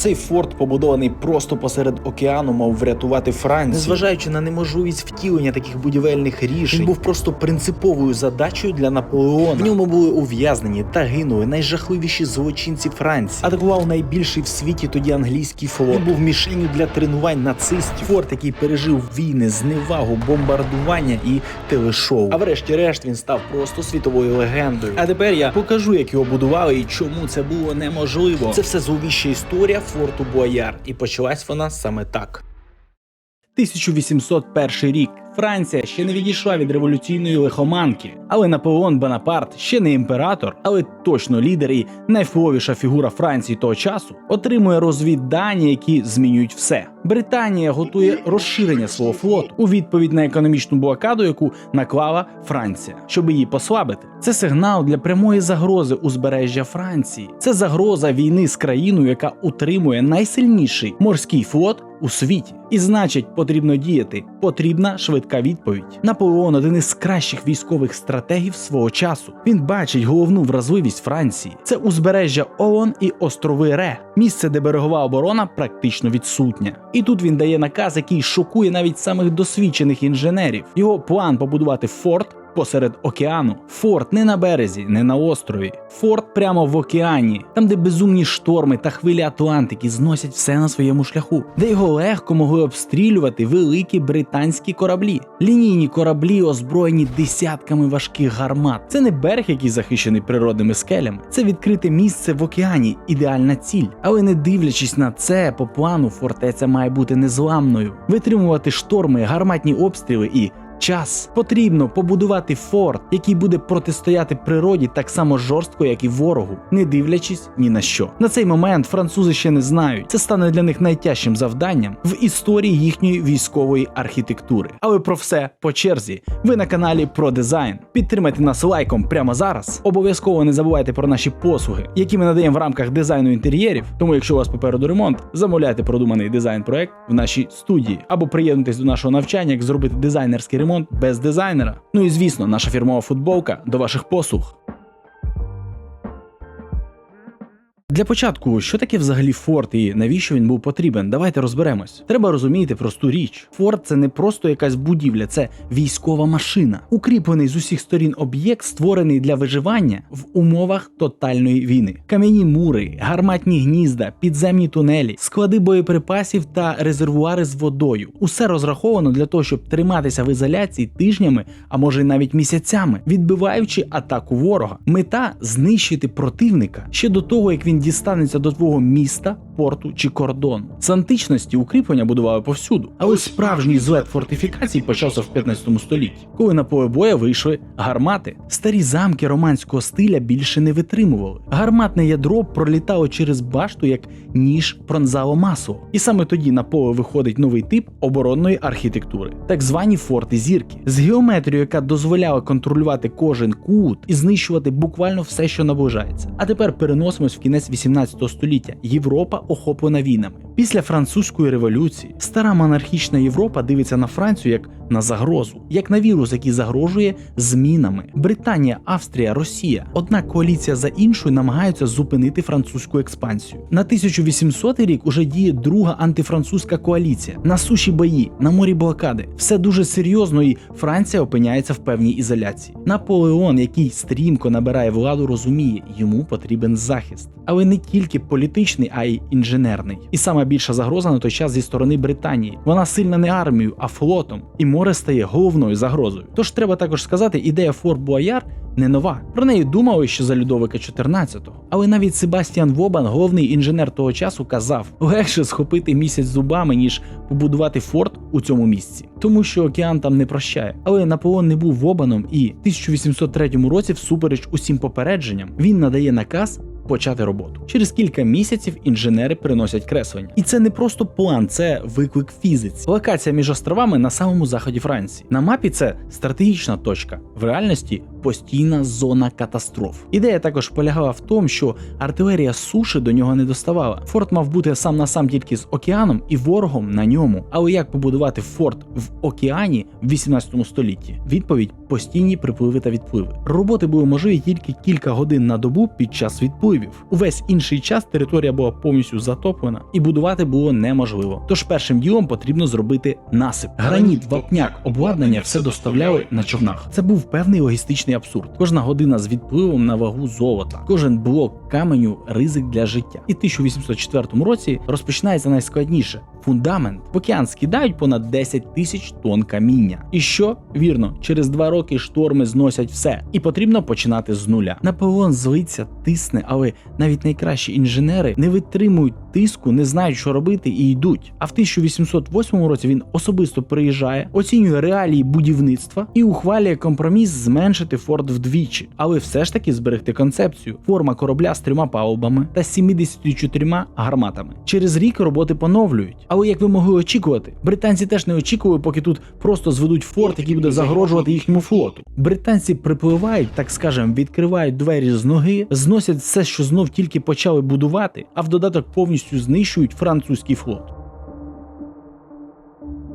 Цей форт, побудований просто посеред океану, мав врятувати Францію. Незважаючи на неможливість втілення таких будівельних рішень, він був просто принциповою задачею для Наполеона. В ньому були ув'язнені та гинули найжахливіші злочинці Франції. Атакував найбільший в світі тоді англійський флот. Він був мішенью для тренувань нацистів. Форт, який пережив війни, зневагу, бомбардування і телешоу. А врешті-решт він став просто світовою легендою. А тепер я покажу, як його будували і чому це було неможливо. Це все зловіща історія форту Буаяр, і почалась вона саме так. 1801 рік. Франція ще не відійшла від революційної лихоманки, але Наполеон Бонапарт ще не імператор, але точно лідер і найвпливовіша фігура Франції того часу отримує розвіддані, які змінюють все. Британія готує розширення свого флоту у відповідь на економічну блокаду, яку наклала Франція, щоб її послабити. Це сигнал для прямої загрози узбережжя Франції. Це загроза війни з країною, яка утримує найсильніший морський флот у світі. І значить, потрібно діяти. Потрібна швидка відповідь. Наполеон один із кращих військових стратегів свого часу. Він бачить головну вразливість Франції. Це узбережжя Оон і острови Ре, місце, де берегова оборона практично відсутня. І тут він дає наказ, який шокує навіть самих досвідчених інженерів. Його план побудувати форт. Посеред океану, форт не на березі, не на острові, форт прямо в океані, там, де безумні шторми та хвилі Атлантики зносять все на своєму шляху, де його легко могли обстрілювати великі британські кораблі. Лінійні кораблі озброєні десятками важких гармат. Це не берег, який захищений природними скелями, це відкрите місце в океані, ідеальна ціль. Але не дивлячись на це, по плану фортеця має бути незламною, витримувати шторми, гарматні обстріли і час. Потрібно побудувати форт, який буде протистояти природі так само жорстко, як і ворогу, не дивлячись ні на що. На цей момент французи ще не знають. Це стане для них найтяжчим завданням в історії їхньої військової архітектури. Але про все по черзі. Ви на каналі про дизайн. Підтримайте нас лайком прямо зараз. Обов'язково не забувайте про наші послуги, які ми надаємо в рамках дизайну інтер'єрів. Тому, якщо у вас попереду ремонт, замовляйте продуманий дизайн-проект в нашій студії або приєднуйтесь до нашого навчання, як зробити дизайнерський ремонт без дизайнера. Ну і звісно, наша фірмова футболка до ваших послуг. Для початку, що таке взагалі форт і навіщо він був потрібен? Давайте розберемось. Треба розуміти просту річ. Форт це не просто якась будівля, це військова машина, укріплений з усіх сторін об'єкт, створений для виживання в умовах тотальної війни. Кам'яні мури, гарматні гнізда, підземні тунелі, склади боєприпасів та резервуари з водою. Усе розраховано для того, щоб триматися в ізоляції тижнями, а може навіть місяцями, відбиваючи атаку ворога. Мета знищити противника ще до того, як він дістанеться до твого міста, порту чи кордону. З античності укріплення будували повсюду, але справжній злет фортифікацій почався в 15 столітті, коли на поле боя вийшли гармати. Старі замки романського стиля більше не витримували. Гарматне ядро пролітало через башту, як ніж пронзало масло. І саме тоді на поле виходить новий тип оборонної архітектури, так звані форти зірки, з геометрією, яка дозволяла контролювати кожен кут і знищувати буквально все, що наближається. А тепер переносимось в кінець 18 століття. Європа охоплена війнами. Після французької революції стара монархічна Європа дивиться на Францію як на загрозу, як на вірус, який загрожує змінами. Британія, Австрія, Росія. Одна коаліція за іншою намагаються зупинити французьку експансію. На 1800 рік уже діє друга антифранцузька коаліція. На суші бої, на морі блокади. Все дуже серйозно, і Франція опиняється в певній ізоляції. Наполеон, який стрімко набирає владу, розуміє, йому потрібен захист, але не тільки політичний, а й інженерний. І сама більша загроза на той час зі сторони Британії. Вона сильна не армією, а флотом, і море стає головною загрозою. Тож треба також сказати, ідея Форт Буаяр не нова. Про неї думали ще за Людовика 14-го. Але навіть Себастьян Вобан, головний інженер того часу, казав: легше схопити місяць зубами, ніж побудувати форт у цьому місці, тому що океан там не прощає. Але Наполеон не був Вобаном, і в 1803 році, всупереч усім попередженням, він надає наказ. Почати роботу через кілька місяців інженери приносять креслення, і це не просто план, це виклик фізиці. Локація між островами на самому заході Франції. На мапі це стратегічна точка, в реальності постійна зона катастроф. Ідея також полягала в тому, що артилерія суші до нього не доставала. Форт мав бути сам на сам тільки з океаном і ворогом на ньому. Але як побудувати форт в океані в 18 столітті? Відповідь постійні припливи та відпливи. Роботи були можливі тільки кілька годин на добу під час відпливу. Впливів. Увесь інший час територія була повністю затоплена і будувати було неможливо. Тож першим ділом потрібно зробити насип. Граніт, вапняк, обладнання все доставляли на човнах. Це був певний логістичний абсурд. Кожна година з відпливом на вагу золота, кожен блок каменю ризик для життя. І в 1804 році розпочинається найскладніше. Фундамент в океан скидають понад 10 тисяч тонн каміння. І що вірно, через два роки шторми зносять все, і потрібно починати з нуля. Наполеон злиться, тисне, але навіть найкращі інженери не витримують тиску, не знають, що робити, і йдуть. А в 1808 році він особисто приїжджає, оцінює реалії будівництва і ухвалює компроміс зменшити форт вдвічі, але все ж таки зберегти концепцію: форма корабля з трьома палубами та 74 гарматами. Через рік роботи поновлюють. Але як ви могли очікувати, британці теж не очікували, поки тут просто зведуть форт, який буде загрожувати їхньому флоту. Британці припливають, так скажем, відкривають двері з ноги, зносять все, що знов тільки почали будувати, а в додаток повністю знищують французький флот.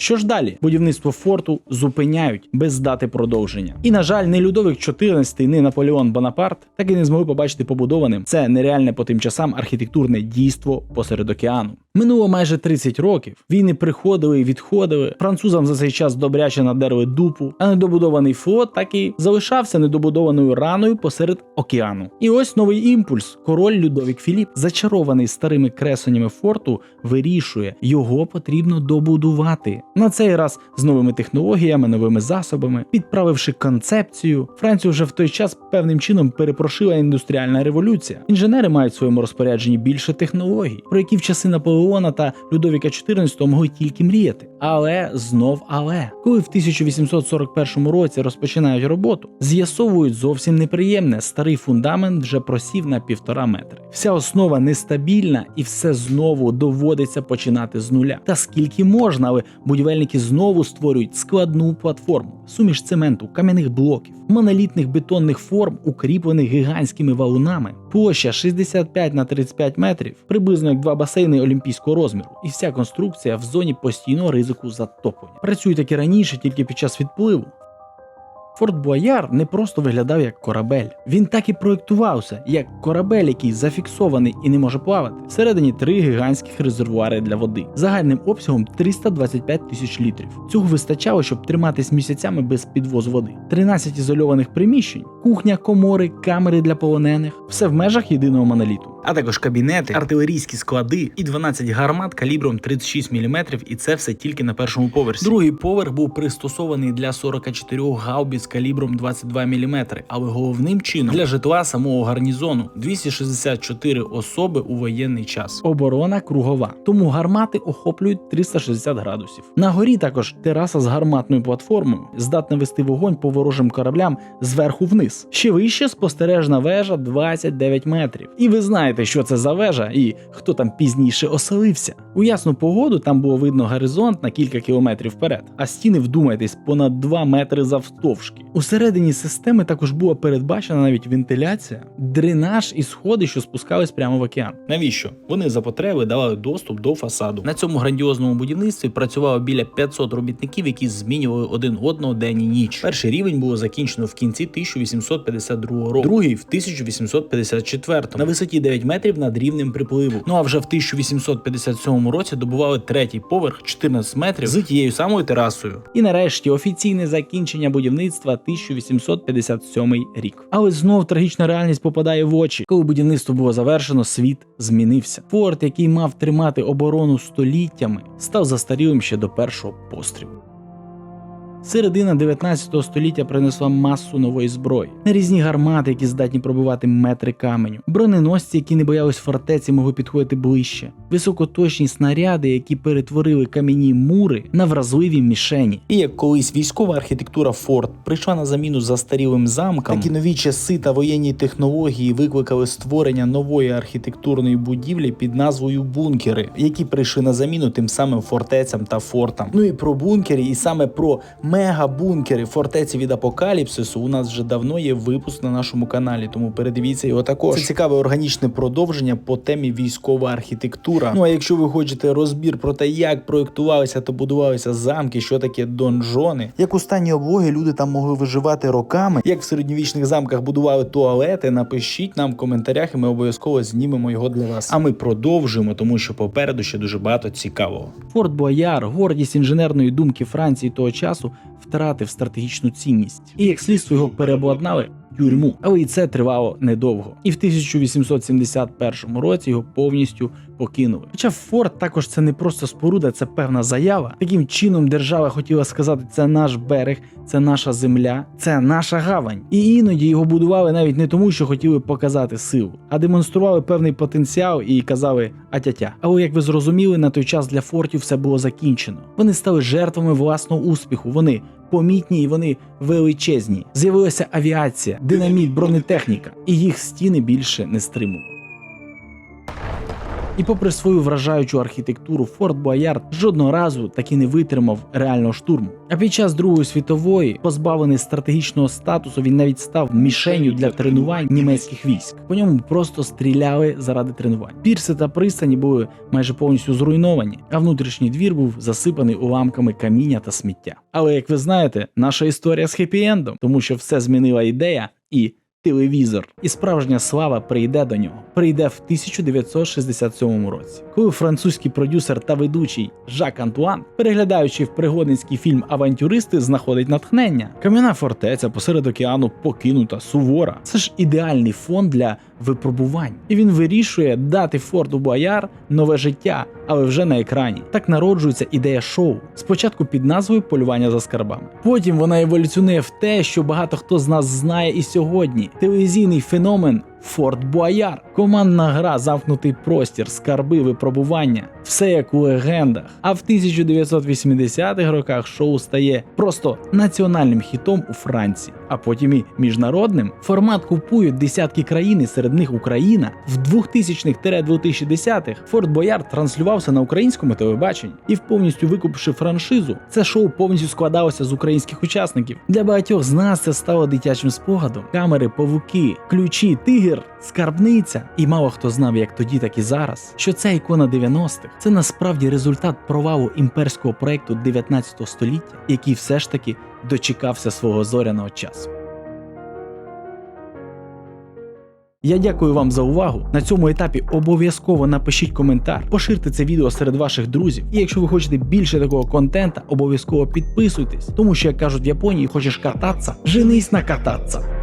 Що ж далі? Будівництво форту зупиняють без дати продовження. І на жаль, не Людовик XIV, не Наполеон Бонапарт так і не змогли побачити побудованим це нереальне по тим часам архітектурне дійство посеред океану. Минуло майже 30 років. Війни приходили і відходили. Французам за цей час добряче надерли дупу, а недобудований флот так і залишався недобудованою раною посеред океану. І ось новий імпульс. Король Людовік Філіп, зачарований старими кресонями форту, вирішує, його потрібно добудувати. На цей раз з новими технологіями, новими засобами, підправивши концепцію, Францію вже в той час певним чином перепрошила індустріальна революція. Інженери мають в своєму розпорядженні більше технологій, про які в часи Наполеона та Людовіка XIV могли тільки мріяти. Але знов але, коли в 1841 році розпочинають роботу, з'ясовують зовсім неприємне. Старий фундамент вже просів на півтора метри. Вся основа нестабільна і все знову доводиться починати з нуля. Та скільки можна, але будівельники знову створюють складну платформу, суміш цементу, кам'яних блоків, монолітних бетонних форм, укріплених гігантськими валунами. Площа 65 на 35 метрів, приблизно як два басейни олімпійського розміру, і вся конструкція в зоні постійного ризику затоплення. Працюють як і раніше, тільки під час відпливу. Форт Бояр не просто виглядав як корабель. Він так і проєктувався, як корабель, який зафіксований і не може плавати. Всередині три гігантських резервуари для води загальним обсягом 325 тисяч літрів. Цього вистачало, щоб триматись місяцями без підвозу води. 13 ізольованих приміщень, кухня, комори, камери для полонених все в межах єдиного моноліту. А також кабінети, артилерійські склади і 12 гармат калібром 36 мм, і це все тільки на першому поверсі. Другий поверх був пристосований для 44 гаубіц калібром 22 мм, але головним чином для житла самого гарнізону 264 особи у воєнний час. Оборона кругова, тому гармати охоплюють 360 градусів. На горі також тераса з гарматною платформою здатна вести вогонь по ворожим кораблям зверху вниз. Ще вище спостережна вежа 29 метрів. І ви знаєте, що це за вежа і хто там пізніше оселився. У ясну погоду там було видно горизонт на кілька кілометрів вперед, а стіни, вдумайтесь, понад 2 метри завтовшки. Усередині системи також була передбачена навіть вентиляція, дренаж і сходи, що спускались прямо в океан. Навіщо? Вони за потреби давали доступ до фасаду. На цьому грандіозному будівництві працювало біля 500 робітників, які змінювали один одного день і ніч. Перший рівень було закінчено в кінці 1852 року, другий в 1854 на висоті 9 метрів над рівнем припливу. Ну а вже в 1857 році добували третій поверх 14 метрів з тією самою терасою. І нарешті офіційне закінчення будівництва 1857 рік. Але знов трагічна реальність попадає в очі. Коли будівництво було завершено, світ змінився. Форт, який мав тримати оборону століттями, став застарілим ще до першого пострілу. Середина 19 століття принесла масу нової зброї, нарізні гармати, які здатні пробивати метри каменю, броненосці, які не боялись фортеці, могли підходити ближче, високоточні снаряди, які перетворили кам'яні мури на вразливі мішені. І як колись військова архітектура форт прийшла на заміну застарілим замкам, так і нові часи та воєнні технології викликали створення нової архітектурної будівлі під назвою бункери, які прийшли на заміну тим самим фортецям та фортам. Ну і про бункери, і саме про мега-бункери фортеці від апокаліпсису у нас вже давно є випуск на нашому каналі, тому передивіться його також. Це цікаве органічне продовження по темі військова архітектура. Ну а якщо ви хочете розбір про те, як проєктувалися та будувалися замки, що таке донжони, як у стані облоги люди там могли виживати роками, як в середньовічних замках будували туалети, напишіть нам в коментарях, і ми обов'язково знімемо його для вас. А ми продовжуємо, тому що попереду ще дуже багато цікавого. Форт Бояр, гордість інженерної думки Франції того часу, втратив стратегічну цінність, і як слідство його переобладнали тюрму. Але і це тривало недовго. І в 1871 році його повністю покинули. Хоча форт також це не просто споруда, це певна заява. Таким чином держава хотіла сказати, це наш берег, це наша земля, це наша гавань. І іноді його будували навіть не тому, що хотіли показати силу, а демонстрували певний потенціал і казали атятя. Але як ви зрозуміли, на той час для фортів все було закінчено. Вони стали жертвами власного успіху. Вони помітні і вони величезні. З'явилася авіація, динаміт, бронетехніка, і їх стіни більше не стримували. І попри свою вражаючу архітектуру, Форт Боярд жодного разу таки не витримав реального штурму. А під час Другої світової, позбавлений стратегічного статусу, він навіть став мішенью для тренувань німецьких військ. По ньому просто стріляли заради тренувань. Пірси та пристані були майже повністю зруйновані, а внутрішній двір був засипаний уламками каміння та сміття. Але як ви знаєте, наша історія з хеппі-ендом, тому що все змінила ідея і телевізор, і справжня слава прийде до нього. Прийде в 1967 році, коли французький продюсер та ведучий Жак Антуан, переглядаючи в пригодницький фільм Авантюристи, знаходить натхнення. Кам'яна фортеця посеред океану покинута, сувора. Це ж ідеальний фон для випробувань. І він вирішує дати Форту Бояр нове життя, але вже на екрані. Так народжується ідея шоу. Спочатку під назвою Полювання за скарбами. Потім вона еволюціонує в те, що багато хто з нас знає і сьогодні. Телевізійний феномен Форт Бояр. Командна гра, замкнутий простір, скарби, випробування. Все як у легендах. А в 1980-х роках шоу стає просто національним хітом у Франції, а потім і міжнародним. Формат купують десятки країн, серед них Україна. В 2000-х-2010-х Форт Боярд транслювався на українському телебаченні і повністю викупивши франшизу, це шоу повністю складалося з українських учасників. Для багатьох з нас це стало дитячим спогадом. Камери, павуки, ключі, тигр, скарбниця. І мало хто знав, як тоді, так і зараз, що ця ікона 90-х це насправді результат провалу імперського проекту 19 століття, який все ж таки дочекався свого зоряного часу. Я дякую вам за увагу. На цьому етапі обов'язково напишіть коментар, поширте це відео серед ваших друзів. І якщо ви хочете більше такого контента, обов'язково підписуйтесь, тому що як кажуть в Японії, хочеш кататися, женись на кататися.